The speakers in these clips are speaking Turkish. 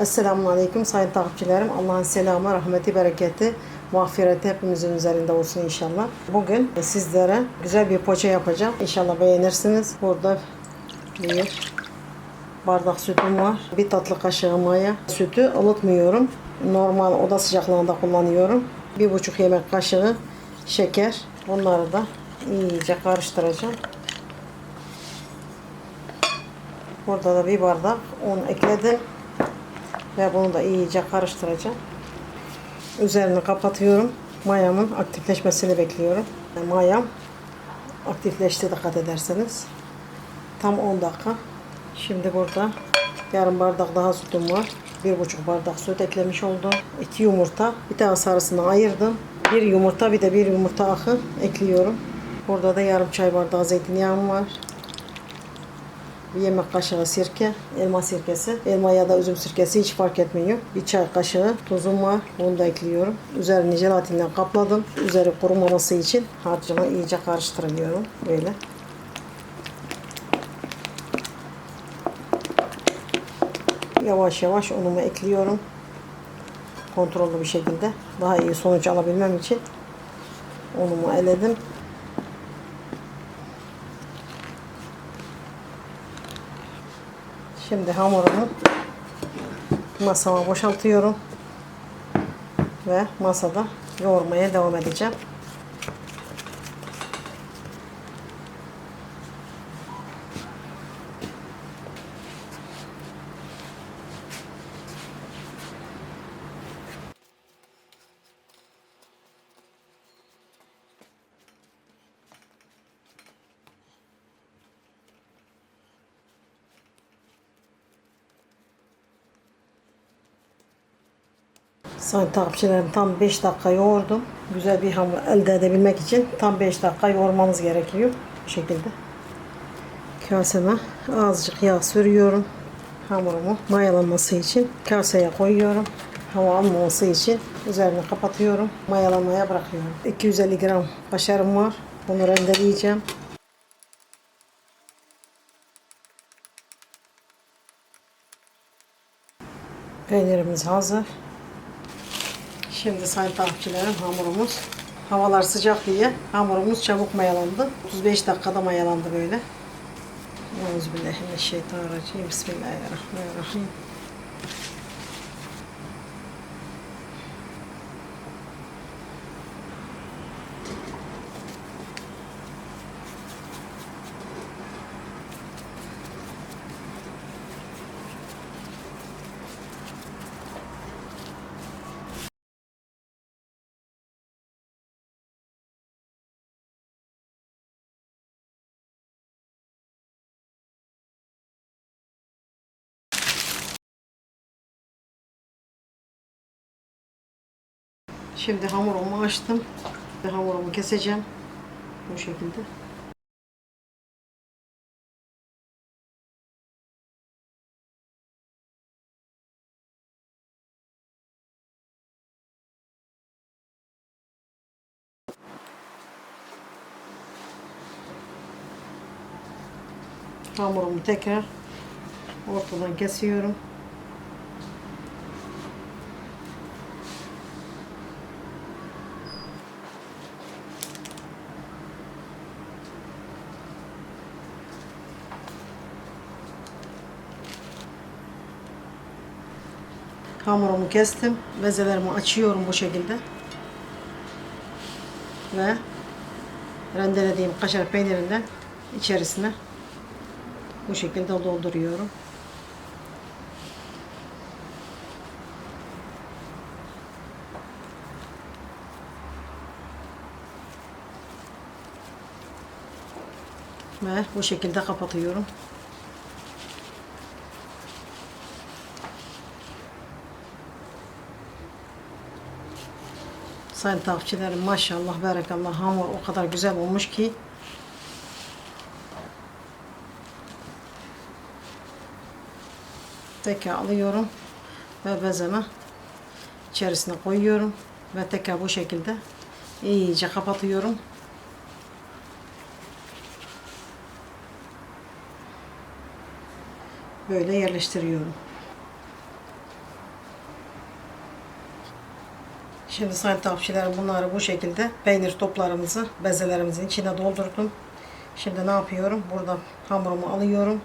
Esselamun Aleyküm sayın takipçilerim. Allah'ın selamı, rahmeti, bereketi, mağfireti hepimizin üzerinde olsun inşallah. Bugün sizlere güzel bir poğaça yapacağım. İnşallah beğenirsiniz. Burada bir bardak sütüm var. Bir tatlı kaşığı maya. Sütü ılıtmıyorum. Normal oda sıcaklığında kullanıyorum. Bir buçuk yemek kaşığı şeker. Bunları da iyice karıştıracağım. Burada da bir bardak un ekledim. Ve bunu da iyice karıştıracağım. Üzerini kapatıyorum. Mayamın aktifleşmesini bekliyorum. Mayam aktifleşti dikkat ederseniz. Tam 10 dakika. Şimdi burada yarım bardak daha sütüm var. Bir buçuk bardak süt eklemiş oldum. İki yumurta. Bir tane sarısını ayırdım. Bir yumurta bir de bir yumurta akı ekliyorum. Burada da yarım çay bardağı zeytinyağım var. Bir yemek kaşığı sirke, elma sirkesi. Elma ya da üzüm sirkesi hiç fark etmiyor. Bir çay kaşığı tuzum var. Bunu da ekliyorum. Üzerini jelatinle kapladım. Üzeri kurumaması için harcımı iyice karıştırıyorum. Böyle. Yavaş yavaş unumu ekliyorum. Kontrollü bir şekilde. Daha iyi sonuç alabilmem için unumu eledim. Şimdi hamurumu masama boşaltıyorum. Ve masada yoğurmaya devam edeceğim. Sayın takipçilerim tam 5 dakika yoğurdum. Güzel bir hamur elde edebilmek için tam 5 dakika yoğurmanız gerekiyor. Bu şekilde. Kaseme azıcık yağ sürüyorum. Hamurumu mayalanması için kaseye koyuyorum. Hava almaması için üzerini kapatıyorum. Mayalanmaya bırakıyorum. 250 gram kaşarım var. Bunu rendeleyeceğim. Peynirimiz hazır. Şimdi sayın takipçilerim hamurumuz havalar sıcak diye hamurumuz çabuk mayalandı. 35 dakikada mayalandı böyle. Euzubillahimineşşeytanirracim. Bismillahirrahmanirrahim. Şimdi hamurumu açtım. Hamurumu keseceğim. Bu şekilde. Hamurumu tekrar ortadan kesiyorum. Hamurumu kestim. Bezelerimi açıyorum bu şekilde. Ve rendelediğim kaşar peynirinden içerisine bu şekilde dolduruyorum. Ve bu şekilde kapatıyorum. Sayın takipçilerim maşallah berekallah hamur o kadar güzel olmuş ki tekrar alıyorum ve bezeme içerisine koyuyorum ve tekrar bu şekilde iyice kapatıyorum. Böyle yerleştiriyorum. Şimdi sayın takipçilerim bunları bu şekilde peynir toplarımızı bezelerimizin içine doldurdum. Şimdi ne yapıyorum? Burada hamurumu alıyorum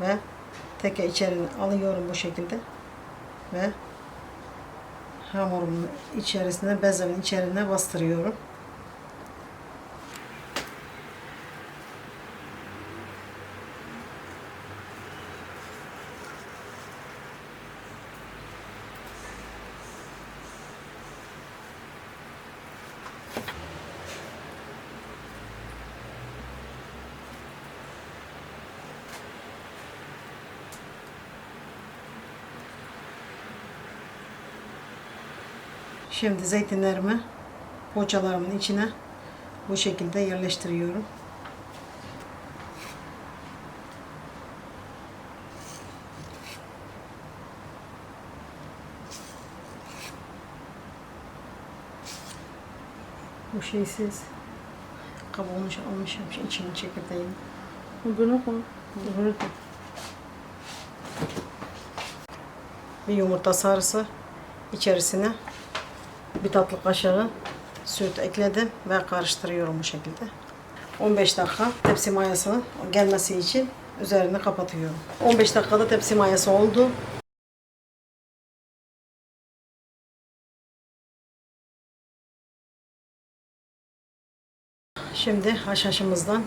ve teke içerini alıyorum bu şekilde ve hamurumun içerisine bezemin içerisine bastırıyorum. Şimdi zeytinlerimi poğaçalarımın içine bu şekilde yerleştiriyorum. Bu şeysiz kabuğunu almışım içini çekirdeğini. Bunu koy. Bunu koy. Bir yumurta sarısı içerisine bir tatlı kaşığı süt ekledim ve karıştırıyorum bu şekilde. 15 dakika tepsi mayasının gelmesi için üzerini kapatıyorum. 15 dakikada tepsi mayası oldu. Şimdi haşhaşımızdan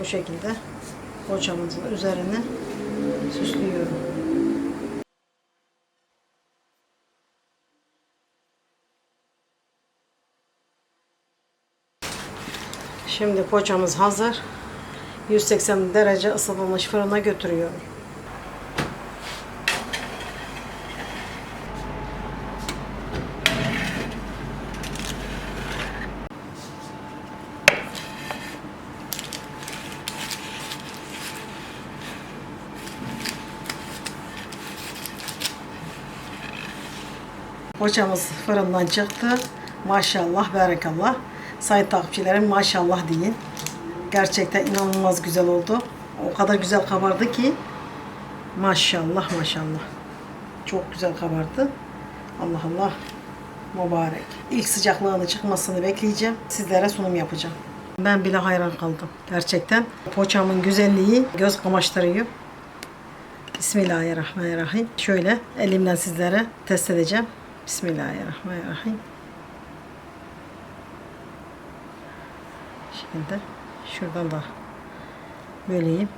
bu şekilde poğaçamızın üzerine süslüyorum. Şimdi poğaçamız hazır. 180 derece ısıtılmış fırına götürüyorum. Poğaçamız fırından çıktı. Maşallah, berekallah. Sayın takipçilerim maşallah deyin. Gerçekten inanılmaz güzel oldu. O kadar güzel kabardı ki. Maşallah maşallah. Çok güzel kabardı. Allah Allah. Mübarek. İlk sıcaklığını çıkmasını bekleyeceğim. Sizlere sunum yapacağım. Ben bile hayran kaldım. Gerçekten poğaçamın güzelliği göz kamaştırıyor. Bismillahirrahmanirrahim. Şöyle elimden sizlere test edeceğim. Bismillahirrahmanirrahim. Şimdi şuradan da böleyim.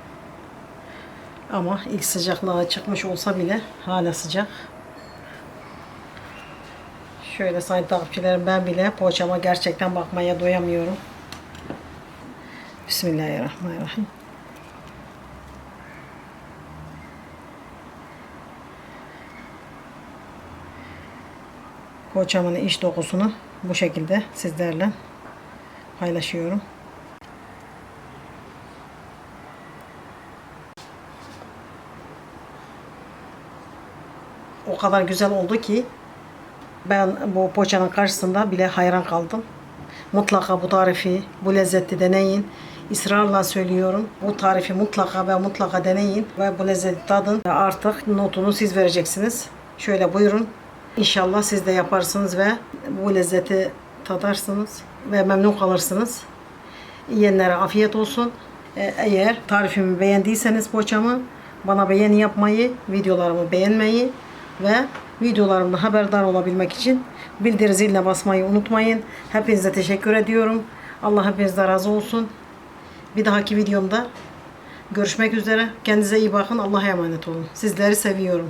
Ama ilk sıcaklığa çıkmış olsa bile hala sıcak. Şöyle sayın takipçilerim ben bile poğaçama gerçekten bakmaya doyamıyorum. Bismillahirrahmanirrahim. Poğaçamın iç dokusunu bu şekilde sizlerle paylaşıyorum. O kadar güzel oldu ki ben bu poğaçanın karşısında bile hayran kaldım. Mutlaka bu tarifi, bu lezzeti deneyin. İsrarla söylüyorum. Bu tarifi mutlaka ve mutlaka deneyin ve bu lezzeti tadın. Artık notunu siz vereceksiniz. Şöyle buyurun. İnşallah siz de yaparsınız ve bu lezzeti tadarsınız ve memnun kalırsınız. Yiyenlere afiyet olsun. Ee, Eğer tarifimi beğendiyseniz poğaçamı bana beğeni yapmayı, videolarımı beğenmeyi ve videolarımda haberdar olabilmek için bildirim ziline basmayı unutmayın. Hepinize teşekkür ediyorum. Allah hepinizden razı olsun. Bir dahaki videomda görüşmek üzere. Kendinize iyi bakın. Allah'a emanet olun. Sizleri seviyorum.